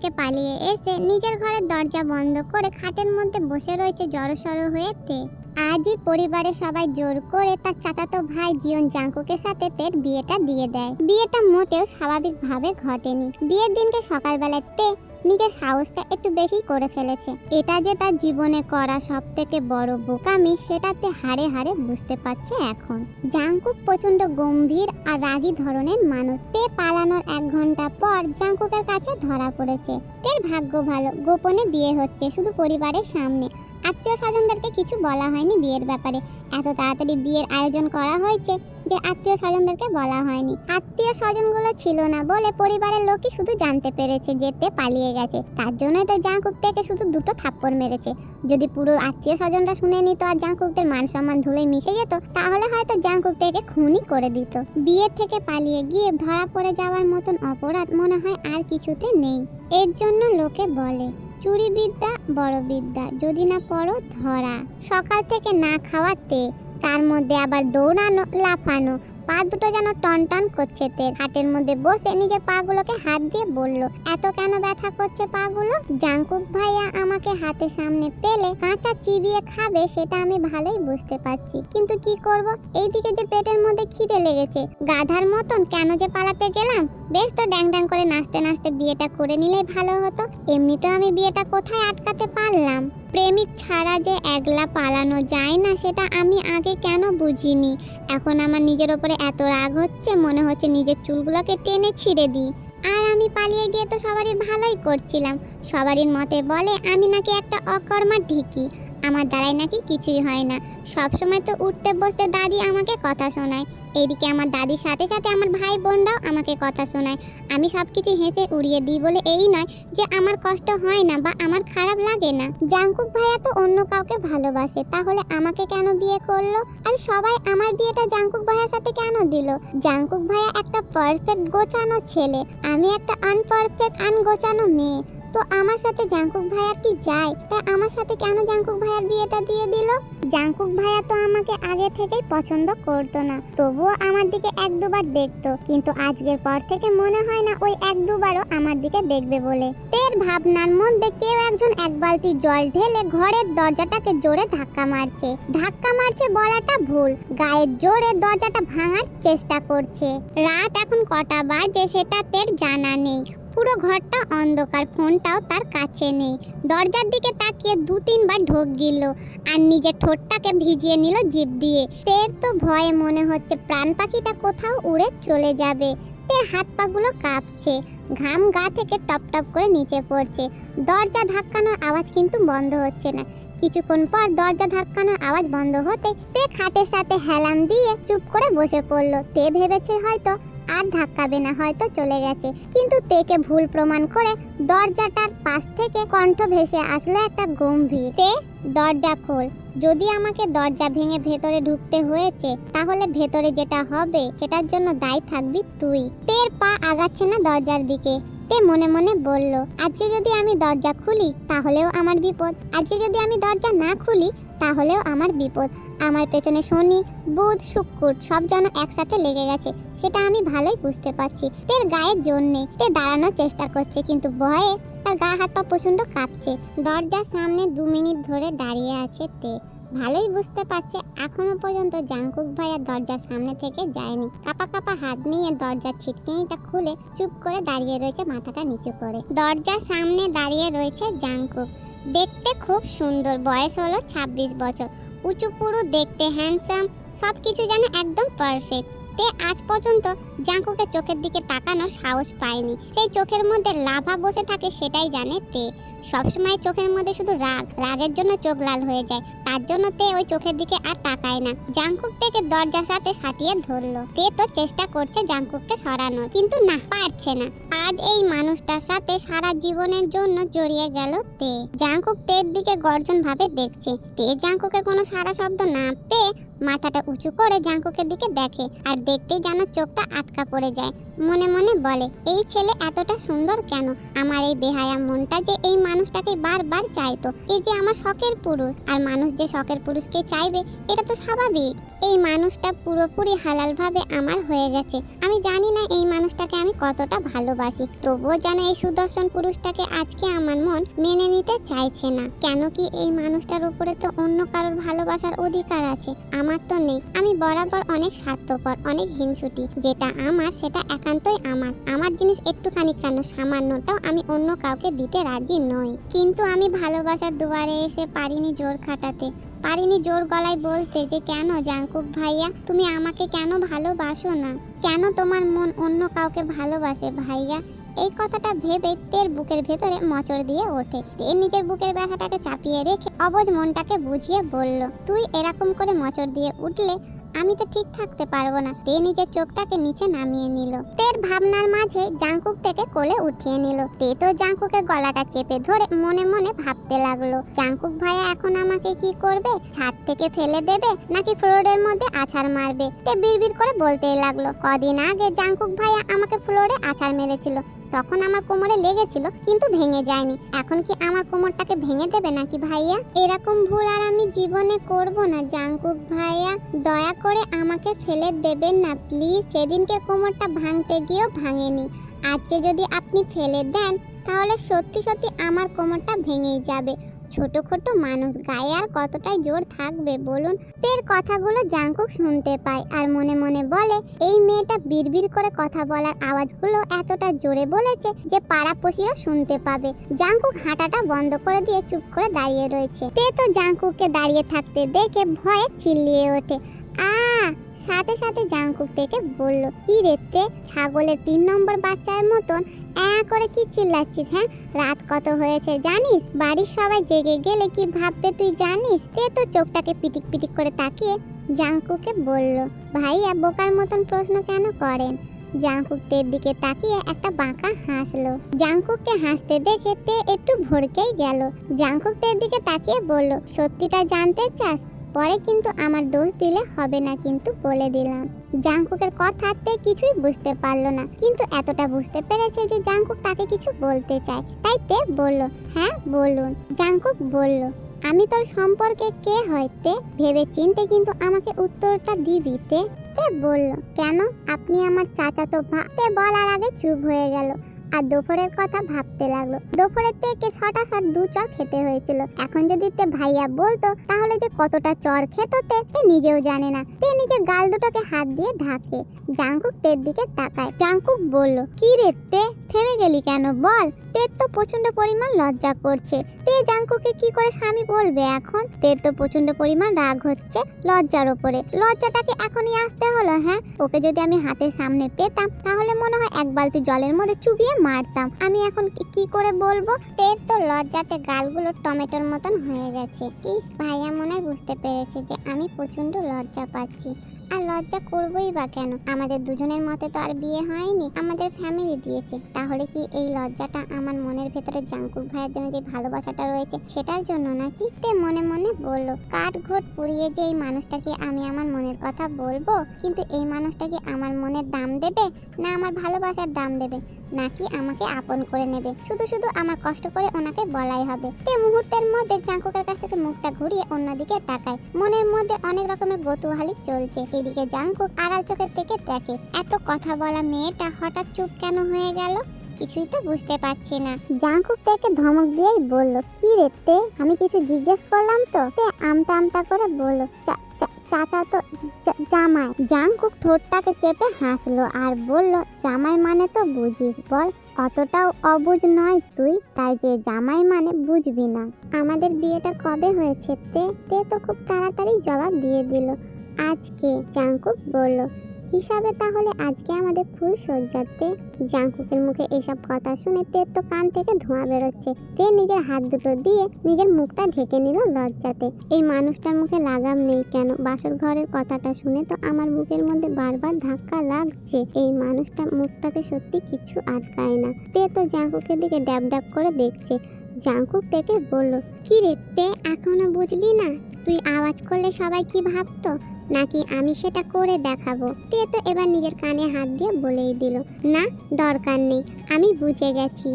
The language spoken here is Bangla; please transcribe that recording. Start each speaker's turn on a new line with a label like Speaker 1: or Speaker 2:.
Speaker 1: থেকে পালিয়ে এসে নিজের ঘরের দরজা বন্ধ করে খাটের মধ্যে বসে রয়েছে জড়সড় হয়েতে। আজই পরিবারের সবাই জোর করে তার চাচাতো ভাই জিয়ন জাঙ্কুকের সাথে তের বিয়েটা দিয়ে দেয়। বিয়েটা মোটেও স্বাভাবিকভাবে ঘটেনি। বিয়ের দিনকে সকালবেলায় তে নিজের সাহসটা একটু বেশি করে ফেলেছে। এটা যে তার জীবনে করা সব থেকে বড় বোকামি সেটাতে হারে হারে বুঝতে পারছে এখন। জাংকুক প্রচণ্ড গম্ভীর আর রাগী ধরনের মানুষ। তে পালানোর এক ঘণ্টা পর জাংকুকের কাছে ধরা পড়েছে। তের ভাগ্য ভালো, গোপনে বিয়ে হচ্ছে শুধু পরিবারের সামনে। আত্মীয় স্বজনদেরকে কিছু বলা হয়নি বিয়ের ব্যাপারে। এত তাড়াতাড়ি বিয়ের আয়োজন করা হয়েছে যে আত্মীয় স্বজনদেরকে বলা হয়নি। আত্মীয় স্বজনগুলো ছিল না বলে পরিবারের লোকই শুধু জানতে পেরেছে যেতে পালিয়ে গেছে। তার জন্যই তো জাঁকুক থেকে শুধু দুটো থাপ্পড় মেরেছে। যদি পুরো আত্মীয় স্বজনরা শুনে নিত আর জাঁকুকদের মান সম্মান ধুলে মিশে যেত, তাহলে হয়তো জাঁকুক থেকে খুনই করে দিত। বিয়ে থেকে পালিয়ে গিয়ে ধরা পড়ে যাওয়ার মতন অপরাধ মনে হয় আর কিছুতে নেই। এর জন্য লোকে বলে চুরি বিদ্যা বড় বিদ্যা যদি না পড়ো ধরা। সকাল থেকে না খাওয়াতে, তার মধ্যে আবার দৌড়ানো, লাফানো, পা দুটো যেন টন টন করছে তের। হাটের মধ্যে বসে নিজের পাগুলোকে হাত দিয়ে বলল, এত কেন ব্যথা করছে পাগুলো? জাঙ্কুক ভাইয়া আমাকে হাতের সামনে পেলে কাঁচা চিবিয়ে খাবে, সেটা আমি ভালোই বুঝতে পারছি। কিন্তু কি করব? এইদিকে যে পেটের মধ্যে খিদে লেগেছে, গাধার মতন কেন যে পালাতে গেলাম? বেশ তো ড্যাং ড্যাং করে নাচতে নাচতে বিয়েটা করে নিলেই ভালো হতো। এমনিতেও আমি বিয়েটা কোথায় আটকাতে পারলাম? প্রেমিক ছাড়া যে একলা পালানো যায় না, সেটা আমি আগে কেন বুঝিনি? এখন আমার নিজের ওপরে এত রাগ হচ্ছে, মনে হচ্ছে নিজের চুলগুলোকে টেনে ছিঁড়ে দিই। আর আমি পালিয়ে গিয়ে তো সবারই ভালোই করছিলাম। সবারই মতে বলে আমি নাকি একটা অকর্মা ঢিকি। আমার দ্বারাই নাকি কিছুই হয় না। সব সময় তো উঠতে বসতে দাদি আমাকে কথা শোনায়। এইদিকে আমার দাদির সাথে সাথে আমার ভাই বোনরাও আমাকে কথা শোনায়। আমি সব কিছু হেসে উড়িয়ে দিই বলে এই নয় যে আমার কষ্ট হয় না বা আমার খারাপ লাগে না। জাঙ্কুক ভাইয়া তো অন্য কাউকে ভালোবাসে, তাহলে আমাকে কেন বিয়ে করল? আর সবাই আমার বিয়েটা জাঙ্কুক ভাইয়ার সাথে কেন দিল? জাঙ্কুক ভাইয়া একটা পারফেক্ট গোছানো ছেলে, আমি একটা আনপারফেক্ট আনগোছানো মেয়ে। তো আমার সাথে জাঙ্কুক ভাইয়ার কি যায়? তা আমার সাথে কেন জাঙ্কুক ভাইয়ার বিয়েটা দিয়ে দিল? জাঙ্কুক ভাইয়া তো আমাকে আগে থেকেই পছন্দ করতো না, তবুও আমার দিকে এক দুবার দেখতো, কিন্তু আজকের পর থেকে মনে হয় না ওই এক দুবারও আমার দিকে দেখবে বলে। তের ভাবনার মধ্যে কেউ একজন এক বালতি জল ঢেলে ঘরের দরজাটাকে জোরে ধাক্কা মারছে। ধাক্কা মারছে বলাটা ভুল গায়ের জোরে দরজাটা ভাঙার চেষ্টা করছে। রাত এখন কটা বাজে সেটা তের জানা নেই। পুরো ঘরটা অন্ধকার, ফোনটাও তার কাছে নেই। দরজার দিকে তাকিয়ে দু তিনবার ঢোক গিল আর নিজের ঠোঁটটাকে ভিজিয়ে নিল জিভ দিয়ে। তের তো ভয়ে মনে হচ্ছে প্রাণ পাখিটা কোথাও উড়ে চলে যাবে। তের হাত পাগুলো কাঁপছে, ঘাম গা থেকে টপ টপ করে নিচে পড়ছে। দরজা ধাক্কানোর আওয়াজ কিন্তু বন্ধ হচ্ছে না। কিছুক্ষণ পর দরজা ধাক্কানোর আওয়াজ বন্ধ হতে তে খাটের সাথে হেলাম দিয়ে চুপ করে বসে পড়ল। তে ভেবেছে হয়তো আর ধাক্কাবে না, হয়তো চলে গেছে। কিন্তু তেকে ভুল প্রমাণ করে দরজাটার পাশ থেকে কণ্ঠ ভেসে আসলো একটা গম্ভীর। তে, দরজা খোল। যদি আমাকে দরজা ভেঙে ভেতরে ঢুকতে হয়েছে, তাহলে ভেতরে যেটা হবে, সেটার জন্য দায়ী থাকবি তুই। তের পা আগাচ্ছে না দরজার দিকে। তে মনে মনে বলল, আজকে যদি আমি দরজা খুলি, তাহলেও আমার বিপদ। আজকে যদি আমি দরজা না খুলি, তাহলেও আমার বিপদ। আমার পেছনে শনি, বুধ, শুক্র সব যেন একসাথে লেগে গেছে, সেটা আমি ভালোই বুঝতে পারছি। তের গায়ের জোর নেই তে দাঁড়ানোর চেষ্টা করছে, কিন্তু ভয়ে তার গা হাত পা প্রচণ্ড কাঁপছে। দরজার সামনে দু মিনিট ধরে দাঁড়িয়ে আছে তে। ভালোই বুঝতে পারছে, এখনও পর্যন্ত জাংকুক ভাইয়া দরজার সামনে থেকে যায়নি। কাপা কাপা হাত নিয়ে দরজার ছিটকিনিটা খুলে চুপ করে দাঁড়িয়ে রয়েছে মাথাটা নিচু করে। দরজার সামনে দাঁড়িয়ে রয়েছে জাংকুক দেখতে খুব সুন্দর, বয়স হলো ২৬ বছর। উঁচু পুরু, দেখতে হ্যান্ডসাম সব কিছু যেন একদম পারফেক্ট তে আজ পর্যন্ত জাঙ্কুকে চোখের দিকে তাকানোর সাহস পায়নি। সেই চোখের মধ্যে লাভা বসে থাকে সেটাই জানে তে। সবসময় চোখের মধ্যে শুধু রাগ, রাগের জন্য চোখ লাল হয়ে যায়। তার জন্য তে ওই চোখের দিকে আর তাকায় না। জাঙ্কুক থেকে দরজার সাথে সাটিয়ে ধরলো। তে তো চেষ্টা করছে জাঙ্কুককে সরানোর, কিন্তু না, পারছে না। আজ এই মানুষটার সাথে সারা জীবনের জন্য জড়িয়ে গেল তে। জাঙ্কুক তের দিকে গর্জন ভাবে দেখছে। তে জাঙ্কুকের কোনো সারা শব্দ না পেয়ে মাথাটা উঁচু করে জাঙ্কুকের দিকে দেখে আর দেখতেই যেন চোখটা আটকা পড়ে যায়। মনে মনে বলে, এই ছেলে এতটা সুন্দর কেন? আমার এই বেহায়া মনটা যে এই মানুষটাকে বারবার চাইতো এই যে আমার শখের পুরুষ। আর মানুষ যে শখের পুরুষকে চাইবে, এটা তো স্বাভাবিক। এই মানুষটা পুরোপুরি হালালভাবে আমার হয়ে গেছে। আমি জানি না এই মানুষটাকে আমি কতটা ভালোবাসি। তবুও যেন এই সুদর্শন পুরুষটাকে আজকে আমার মন মেনে নিতে চাইছে না। কেন কি এই মানুষটার উপরে তো অন্য কারোর ভালোবাসার অধিকার আছে? আমার তো নেই। আমি বরাবর অনেক স্বার্থপর, অনেক হিংসুটি। যেটা আমার, সেটা একান্তই আমার। আমার জিনিস একটুখানি কেন? সামান্যটাও আমি অন্য কাউকে দিতে রাজি নই। কিন্তু আমি ভালোবাসার দুয়ারে এসে পারিনি জোর খাটাতে। পারিনি জোর গলায় বলতে যে, কেন জাঙ্কুক ভাইয়া, তুমি আমাকে কেন ভালোবাসো না? কেন তোমার মন অন্য কাউকে ভালোবাসে, ভাইয়া? এই কথাটা ভেবে তের বুকের ভেতরে মচড় দিয়ে ওঠে। তের নিজের বুকের ব্যথাটাকে চাপিয়ে রেখে অবজ মনটাকে বুঝিয়ে বলল, তুই এরকম করে মচড় দিয়ে উঠলে আমি তো ঠিক থাকতে পারব না। তে নিজের চোখটাকে নিচে নামিয়ে নিল। তের ভাবনার মাঝে জাঙ্কুক থেকে কোলে উঠিয়ে নিল। তে তো জাঙ্কুকের গলাটা চেপে ধরে মনে মনে ভাবতে লাগল। জাঙ্কুক ভাইয়া এখন আমাকে কি করবে? ছাদ থেকে ফেলে দেবে? নাকি ফ্লোরের মধ্যে আছাড় মারবে? তে বিড়বিড় করে বলতেই লাগল। কদিন আগে জাঙ্কুক ভাইয়া আমাকে ফ্লোরে আছাড় মেরেছিল। তখন আমার কোমরে লেগেছিল, কিন্তু ভেঙে যায়নি। এখন কি আমার কোমরটাকে ভেঙে দেবে নাকি ভাইয়া? এরকম ভুল আর আমি জীবনে করব না, জাঙ্কুক ভাইয়া। দয়া করে আমাকে ফেলে দেবেন না, প্লিজ। সেদিনকে কোমরটা ভাঙতে গিয়েও ভাঙেনি। আজকে যদি আপনি ফেলে দেন, তাহলে সত্যি সত্যি আমার কোমরটা ভেঙেই যাবে। ছোট ছোট মানুষ গায়ে আর কতটাই জোর থাকবে বলুন? তের কথাগুলো জাঙ্কুক শুনতে পায় আর মনে মনে বলে, এই মেয়েটা বিড়বিড় করে কথা বলার আওয়াজগুলো এতটা জোরে বলেছে যে পাড়াপড়শিও শুনতে পাবে। জাঙ্কুক হাঁটাটা বন্ধ করে দিয়ে চুপ করে দাঁড়িয়ে রয়েছে। তে তো জাঙ্কুককে দাঁড়িয়ে থাকতে দেখে ভয়ে চিল্লিয়ে ওঠে, আ সাথে সাথে জাঙ্কুক থেকে বলল, কি রে তে, ছাগলের তিন নম্বর বাচ্চার মতন অ্যা করে কি চিল্লাচ্ছিস হ্যাঁ? রাত কত হয়েছে জানিস? বাড়ির সবাই জেগে গেলে কি ভাববে তুই জানিস? তে তো চোখটাকে পিটিক পিটিক করে তাকিয়ে জাঙ্কুকে বলল, ভাইয়া, বোকার মতন প্রশ্ন কেন করেন? জাঙ্কুক তের দিকে তাকিয়ে একটা বাঁকা হাসলো। জাঙ্কুককে হাসতে দেখে তে একটু ভড়কেই গেল। জাঙ্কুক তের দিকে তাকিয়ে বলল, সত্যিটা জানতে চাস? পরে কিন্তু আমার দোষ দিলে হবে না কিন্তু বলে দিলাম। জাঙ্কুকের কথাতে কিছুই বুঝতে পারল না। কিন্তু এতটা বুঝতে পেরেছে যে জাঙ্কুক তাকে কিছু বলতে চায়। তাই তে বলল হ্যাঁ বলুন। জাঙ্কুক বলল, আমি তোর সম্পর্কে কে হইতে ভেবে চিনতে কিন্তু আমাকে উত্তরটা দিবি তে বলল, কেন? আপনি আমার চাচাতো ভা তে বলার আগে চুপ হয়ে গেল। আর দুপুরের কথা ভাবতে লাগল। দুপুরের থেকে ছটা শট দু চর খেতে হয়েছিল। এখন যদি তে ভাইয়া বলতো, তাহলে যে কতটা চর খেত তে নিজেও জানে না। তে নিজে গাল দুটোকে হাত দিয়ে ঢাকে। জাঙ্কুক তের দিকে তাকায়। জাঙ্কুক বলল কি রে তে, থেমে গেলি কেন বল? তের তো প্রচণ্ড পরিমাণ লজ্জা করছে। জাঙ্কুকে কি করে স্বামী বলবে এখন? তের তো প্রচণ্ড পরিমাণ রাগ হচ্ছে লজ্জার ওপরে। লজ্জাটাকে এখনই আসতে হলো হ্যাঁ? ওকে যদি আমি হাতের সামনে পেতাম, তাহলে মনে হয় এক বালতি জলের মধ্যে চুবিয়ে মারতাম। আমি এখন কি- করে বলব? তের তো লজ্জাতে গালগুলো টমেটোর মতন হয়ে গেছে। ইস, ভাইয়া মনে বুঝতে পেরেছে যে আমি প্রচণ্ড লজ্জা পাচ্ছি। আর লজ্জা করবই বা কেন? আমাদের দুজনের মতে তো আর বিয়ে হয়নি, আমাদের ফ্যামিলি দিয়েছে। তাহলে কি এই লজ্জাটা আমার মনের ভেতরে জাঙ্কুক ভাইয়ের জন্য যে ভালোবাসাটা রয়েছে, সেটার জন্য নাকি? তে মনে মনে বলল, কাঠ ঘোট পুড়িয়ে যে এই মানুষটাকে আমি আমার মনের কথা বলব, কিন্তু এই মানুষটা কি আমার মনের দাম দেবে না আমার ভালোবাসার দাম দেবে? নাকি আমাকে আপন করে নেবে? শুধু শুধু আমার কষ্ট করে ওনাকে বলাই হবে। তে মুহূর্তের মধ্যে জাঙ্কুকের কাছ থেকে মুখটা ঘুরিয়ে অন্যদিকে তাকায়। মনের মধ্যে অনেক রকমের কৌতূহলী চলছে। এদিকে জাঙ্কুক আড়াল চোখের থেকে দেখে। এত কথা বলা মেয়েটা হঠাৎ চুপ কেন হয়ে গেল? কিছুই তো বুঝতে পারছি না। জাঙ্কুক তাকে ধমক দিয়েই বলল, কি রে তে? আমি কিছু জিজ্ঞেস করলাম তো? তে আমতা আমতা করে বলল, "চা- চা- চাচা তো জামাই। জাঙ্কুক ঠোঁটটাকে চেপে হাসলো আর বলল, জামাই মানে তো বুঝিস বল, অতটাও অবুঝ নয় তুই, তাই যে জামাই মানে বুঝবি না। আমাদের বিয়েটা কবে হয়েছে তে? তে তো খুব তাড়াতাড়ি জবাব দিয়ে দিল আজকে জাঙ্কুক বলল, হিসাবে তাহলে আজকে আমাদের ফুল সজ্জাতে? জাঙ্কুকের মুখে এসব কথা শুনে তের তো কান থেকে ধোঁয়া বেরোচ্ছে। তে নিজের হাত দুটো দিয়ে নিজের মুখটা ঢেকে নিল লজ্জাতে। এই মানুষটার মুখে লাগাম নেই কেন? বাসর ঘরের কথাটা শুনে তো আমার বুকের মধ্যে বারবার ধাক্কা লাগছে। এই মানুষটা মুখটাতে সত্যি কিছু আটকায় না। তে তো জাঙ্কুকের দিকে ড্যাব ড্যাব করে দেখছে। জাঙ্কুক থেকে বলল, কি রে তে, এখনও বুঝলি না? তুই আওয়াজ করলে সবাই কি ভাবতো? নাকি আমি সেটা করে দেখাবো? তে তো এবার নিজের কানে হাত দিয়ে বলেই দিল, না, দরকার নেই, আমি বুঝে গেছি।